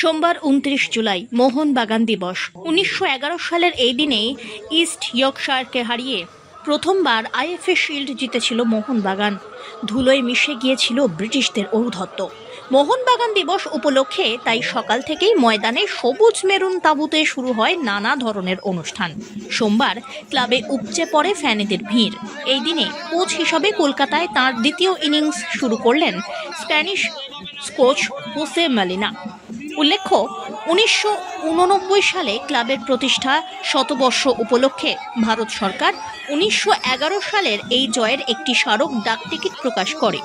সোমবার উনত্রিশ জুলাই মোহনবাগান দিবস। উনিশশো এগারো সালের এই দিনেই ইস্ট ইয়র্কশায়ারকে হারিয়ে প্রথমবার আইএফএ শিল্ড জিতেছিল মোহনবাগান। ধুলোয় মিশে গিয়েছিল ব্রিটিশদের ঔদ্ধত্য। মোহনবাগান দিবস উপলক্ষে তাই সকাল থেকেই ময়দানে সবুজ মেরুন তাঁবুতে শুরু হয় নানা ধরনের অনুষ্ঠান। সোমবার ক্লাবে উপচে পড়ে ফ্যানেদের ভিড়। এই দিনে কোচ হিসাবে কলকাতায় তার দ্বিতীয় ইনিংস শুরু করলেন স্প্যানিশ কোচ হোসে মালিনা। উল্লেখ্য, উনিশশো উননব্বই সালে ক্লাবের প্রতিষ্ঠা শতবর্ষ উপলক্ষে ভারত সরকার উনিশশো এগারো সালের এই জয়ের একটি স্মারক ডাকটিকিট প্রকাশ করে।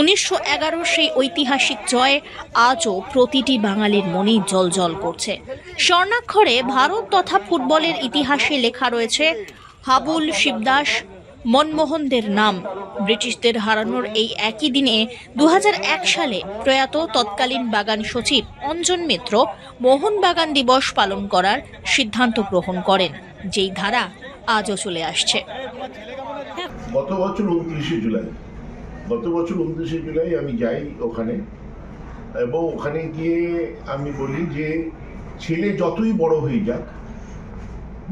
উনিশশো সেই ঐতিহাসিক জয় আজও প্রতিটি বাঙালির মনেই জল করছে। স্বর্ণাক্ষরে ভারত তথা ফুটবলের ইতিহাসে লেখা রয়েছে, হাবুল শিবদাস মনমোহনদের নাম। ব্রিটিশদের হারানোর এই একই দিনে দুহাজার এক সালে প্রয়াত তৎকালীন বাগান সচিব অঞ্জন মিত্র মোহনবাগান দিবস পালন করার সিদ্ধান্ত গ্রহণ করেন, যেই ধারা আজও চলে আসছে। গত বছর উনত্রিশে জুলাই। গত বছর উনত্রিশে জুলাই আমি যাই ওখানে এবং ওখানে গিয়ে আমি বলি যে ছেলে যতই বড় হয়ে যাক,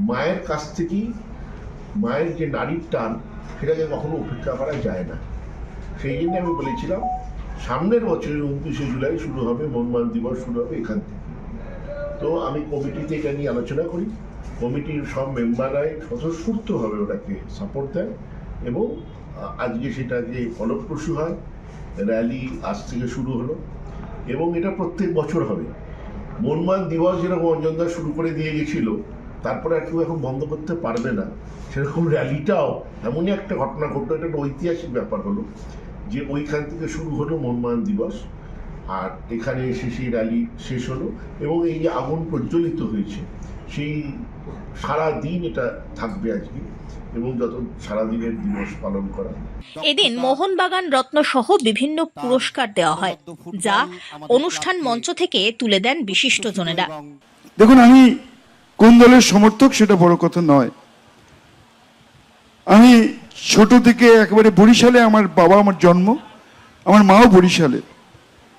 মায়ের কাছ থেকেই মায়ের যে নারীর টান, সেটাকে কখনো উপেক্ষা করা যায় না। সেই জন্য আমি বলেছিলাম, সামনের বছরের উনত্রিশে জুলাই শুরু হবে, মনমান দিবস শুরু হবে এখান থেকে। তো আমি কমিটিতে এটা নিয়ে আলোচনা করি। কমিটির সব মেম্বাররাই স্বতঃস্ফূর্তভাবে ওটাকে সাপোর্ট দেয় এবং আজকে সেটা যে ফলপ্রসূ হয় র্যালি আজ থেকে শুরু হলো এবং এটা প্রত্যেক বছর হবে। মনমান দিবস যেরকম অঞ্জনদা শুরু করে দিয়ে গেছিল তারপরে আর কেউ এখন বন্ধ করতে পারবে না। সেরকম র্যালিটাও এমনই একটা ঘটনা ঘটলো এটা একটা ঐতিহাসিক ব্যাপার হলো যে ওইখান থেকে শুরু হলো মনমান দিবস আর এখানে এসে সেই র্যালি শেষ হলো এবং এই যে আগুন প্রজ্বলিত হয়েছে সেই সারা দিন এটা থাকবে আজকে এবং যত সারাদিনের দিবস পালন করা। এদিন মোহনবাগান রত্ন সহ বিভিন্ন পুরস্কার দেওয়া হয় যা অনুষ্ঠান মঞ্চ থেকে তুলে দেন বিশিষ্ট বিশিষ্টজনেরা। দেখুন আমি কোন দলের সমর্থক সেটা বড় কথা নয়। আমি ছোট থেকে একেবারে বরিশালে আমার বাবা আমার জন্ম, আমার মাও বরিশালে।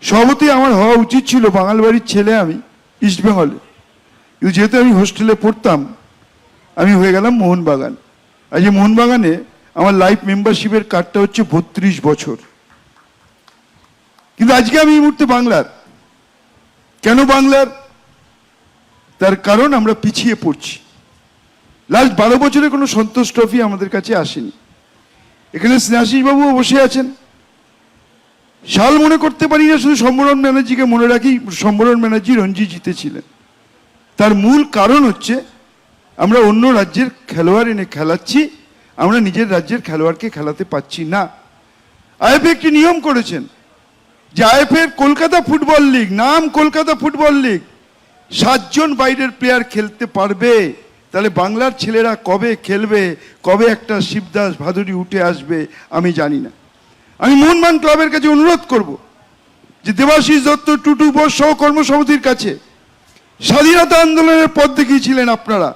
সভাপতি আমার হওয়া উচিত ছিল বাঙাল বাড়ির ছেলে আমি ইস্ট বেঙ্গলে কিন্তু যেহেতু আমি হোস্টেলে পড়তাম, আমি হয়ে গেলাম মোহনবাগান। আজ এই মোহনবাগানে আমার লাইফ মেম্বারশিপের কার্ডটা হচ্ছে বত্রিশ বছর। কিন্তু আজকে আমি এই মুহূর্তে বাংলার। কেন বাংলার? তার কারণ আমরা পিছিয়ে পড়ছি। লাস্ট বারো বছরে কোনো সন্তোষ ট্রফি আমাদের কাছে আসেনি। এখানে স্নেহাশিস বাবুও বসে আছেন। সাল মনে করতে পারি না, শুধু সম্বরণ ব্যানার্জিকে মনে রাখি, সম্বরণ ব্যানার্জি রঞ্জি জিতেছিলেন। তার মূল কারণ হচ্ছে, আমরা অন্য রাজ্যের খেলোয়াড় এনে খেলাচ্ছি, আমরা নিজের রাজ্যের খেলোয়াড়কে খেলাতে পাচ্ছি না। আইএফএ একটি নিয়ম করেছেন যে আইএফএ কলকাতা ফুটবল লিগ, নাম কলকাতা ফুটবল লিগ সাতজন বাইরের প্লেয়ার খেলতে পারবে। তাহলে বাংলার ছেলেরা কবে খেলবে? কবে একটা শিবদাস ভাদুরী উঠে আসবে? আমি জানি না। আমি মোহনবাগান ক্লাবের কাছে অনুরোধ করব যে দেবাশিস দত্ত, টুটু বোস সহ কর্মসমিতির কাছে স্বাধীনতা আন্দোলনের পথ দেখিয়েছিলেন আপনারা।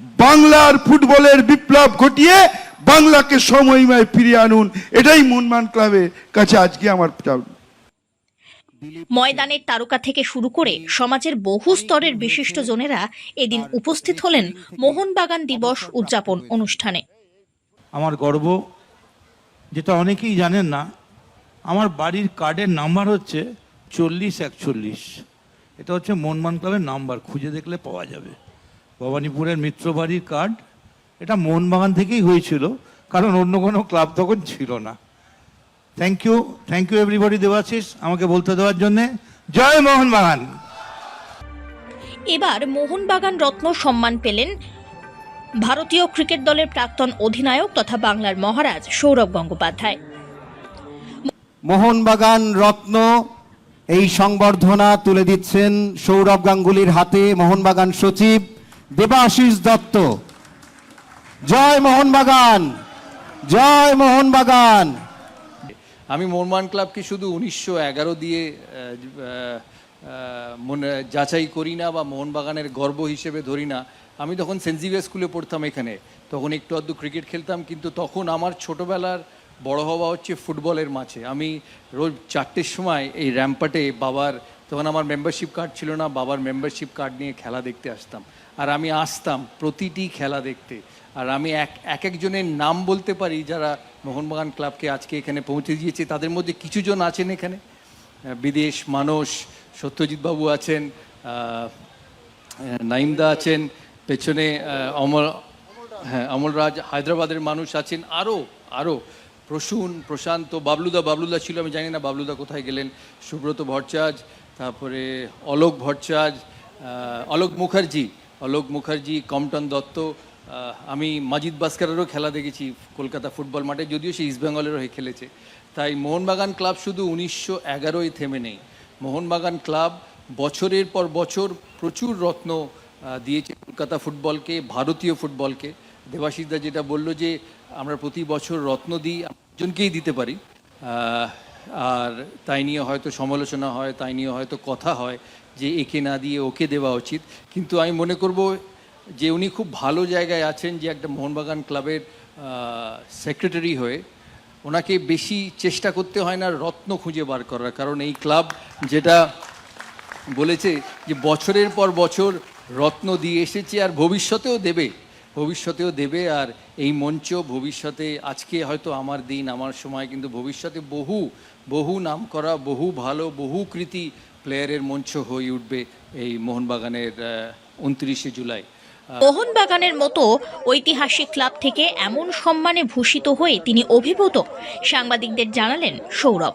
বাংলার ফুটবলের বিপ্লব ঘটিয়ে বাংলাকে সময়ময় ফিরিয়ে আনুন। এটাই মোহনবাগান ক্লাবের কাছে আজকে আমার। ময়দানের তারকা থেকে শুরু করে সমাজের বহু স্তরের বিশিষ্টজনেরা এদিন উপস্থিত হলেন মোহনবাগান দিবস উদযাপন অনুষ্ঠানে। আমার গর্ব, যেটা অনেকেই জানেন না, আমার বাড়ির কার্ডের নাম্বার হচ্ছে চল্লিশ একচল্লিশ। এটা হচ্ছে মনমান ক্লাবের নাম্বার, খুঁজে দেখলে পাওয়া যাবে। ভবানীপুরের মিত্র বাড়ির কার্ড, এটা মোহনবাগান থেকেই হয়েছিল, কারণ অন্য কোনো ক্লাব তখন ছিল না। Thank you thank you everybody Debashis আমাকে বলতে দেওয়ার জন্যে। জয় মোহনবাগান! এবার মোহনবাগান রত্ন সম্মান পেলেন ভারতীয় ক্রিকেট দলের প্রাক্তন অধিনায়ক তথা বাংলার মহারাজ সৌরভ গঙ্গোপাধ্যায়। মোহনবাগান রত্ন এই সংবর্ধনা তুলে দিচ্ছেন সৌরভ গাঙ্গুলির হাতে মোহনবাগান সচিব দেবাশিস দত্ত। জয় মোহনবাগান! জয় মোহনবাগান! আমি মোহনবাগান ক্লাবকে শুধু উনিশশো এগারো দিয়ে মনে যাচাই করি না বা মোহনবাগানের গর্ব হিসেবে ধরি না? আমি তখন সেন্ট স্কুলে পড়তাম এখানে। তখন একটু আধটু ক্রিকেট খেলতাম, কিন্তু তখন আমার ছোটবেলার বড় হওয়া হচ্ছে ফুটবলের মাঝে আমি রোজ চারটের সময় এই র্যাম্পাটে বাবার, তখন আমার মেম্বারশিপ কার্ড ছিল না, বাবার মেম্বারশিপ কার্ড নিয়ে খেলা দেখতে আসতাম। আর আমি আসতাম প্রতিটি খেলা দেখতে। আর আমি এক একজনের নাম বলতে পারি যারা মোহনবাগান ক্লাবকে আজকে এখানে পৌঁছে দিয়েছে। তাদের মধ্যে কিছুজন আছেন এখানে। বিদেশ মানস সত্যজিৎ বাবু আছেন নাইমদা আছেন, পেছনে অমর হ্যাঁ অমলরাজ হায়দ্রাবাদের মানুষ আছেন। আরও আরও প্রসূন, প্রশান্ত, বাবলুদা বাবলুদা ছিল, আমি জানি না বাবলুদা কোথায় গেলেন। সুব্রত ভট্টাচার্য, তারপরে অলোক ভট্টাচার্য অলোক মুখার্জি অলোক মুখার্জি, কমটন দত্ত আমি মাজিদ বাস্কারেরও খেলা দেখেছি কলকাতা ফুটবল মাঠে, যদিও সে ইস্টবেঙ্গলের হয়ে খেলেছে। তাই মোহনবাগান ক্লাব শুধু উনিশশো এগারোয় থেমে নেই। মোহনবাগান ক্লাব বছরের পর বছর প্রচুর রত্ন দিয়েছে কলকাতা ফুটবলকে, ভারতীয় ফুটবলকে। দেবাশিসদা যেটা বলল যে, আমরা প্রতি বছর রত্ন দিই, একজনকেই দিতে পারি। আর তাই নিয়ে হয়তো সমালোচনা হয়, তাই নিয়ে হয়তো কথা হয় যে, একে না দিয়ে ওকে দেওয়া উচিত। কিন্তু আমি মনে করব যে উনি খুব ভালো জায়গায় আছেন, যে একটা মোহনবাগান ক্লাবের সেক্রেটারি হয়ে, ওনাকে বেশি চেষ্টা করতে হয় না রত্ন খুঁজে বার করার। কারণ এই ক্লাব যেটা বলেছে যে বছরের পর বছর রত্ন দিয়ে এসেছে আর ভবিষ্যতেও দেবে ভবিষ্যতেও দেবে আর এই মঞ্চ ভবিষ্যতে, আজকে হয়তো আমার দিন, আমার সময়, কিন্তু ভবিষ্যতে বহু বহু নাম করা বহু ভালো, বহু কৃতি প্লেয়ারের মঞ্চ হয়ে উঠবে এই মোহনবাগানের উনত্রিশে জুলাই। মোহনবাগানের মতো ঐতিহাসিক ক্লাব থেকে এমন সম্মানে ভূষিত হয়ে তিনি অভিভূত, সাংবাদিকদের জানালেন সৌরভ।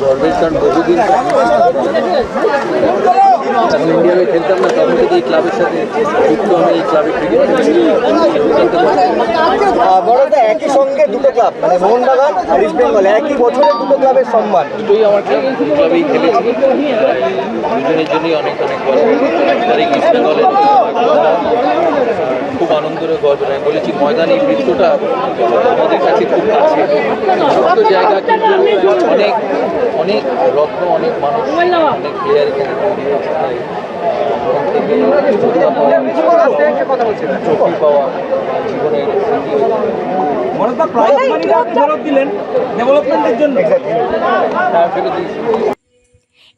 গর্বের কারণ বহুদিন যখন খেলতাম না তখন থেকে এই ক্লাবের সাথে যুক্ত আমি এই ক্লাবে ক্রিকেট বড়দা একই সঙ্গে দুটো ক্লাব মানে মোহনবাগান আর ইস্ট বেঙ্গল একই বছরে দুটো ক্লাবের সম্মান। দুটোই আমার ক্লাব ক্লাবেই খেলেছি। দুজনের জন্যই অনেক অনেক গর্ব। তার এই ইস্ট বেঙ্গলের খুব আনন্দের ও গর্বের আমি বলেছি ময়দান এই বৃত্তটা আমাদের কাছে খুব কাছে। ছোট্ট জায়গা কিন্তু অনেক অনেক রত্ন অনেক মানুষ অনেক প্লেয়ার এখানে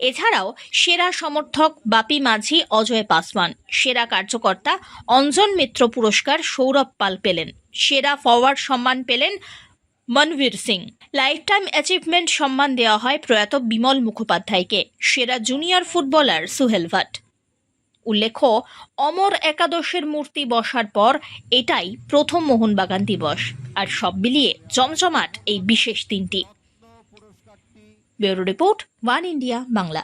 এছাড়াও সেরা সমর্থক বাপি মাঝি, অজয় পাসওয়ান। সেরা কার্যকর্তা অঞ্জন মিত্র পুরস্কার সৌরভ পাল পেলেন। সেরা ফরওয়ার্ড সম্মান পেলেন Manbir Singh. Life time achievement সম্মান দেওয়া হয় প্রয়াত বিমল মুখোপাধ্যায়কে, সেরা জুনিয়র ফুটবলার সুহেল ভাট। উল্লেখ্য, অমর একাদশের মূর্তি বসার পর এটাই প্রথম মোহনবাগান দিবস। আর সব মিলিয়ে জমজমাট এই বিশেষ দিনটি। Bureau report, one India, Bangla.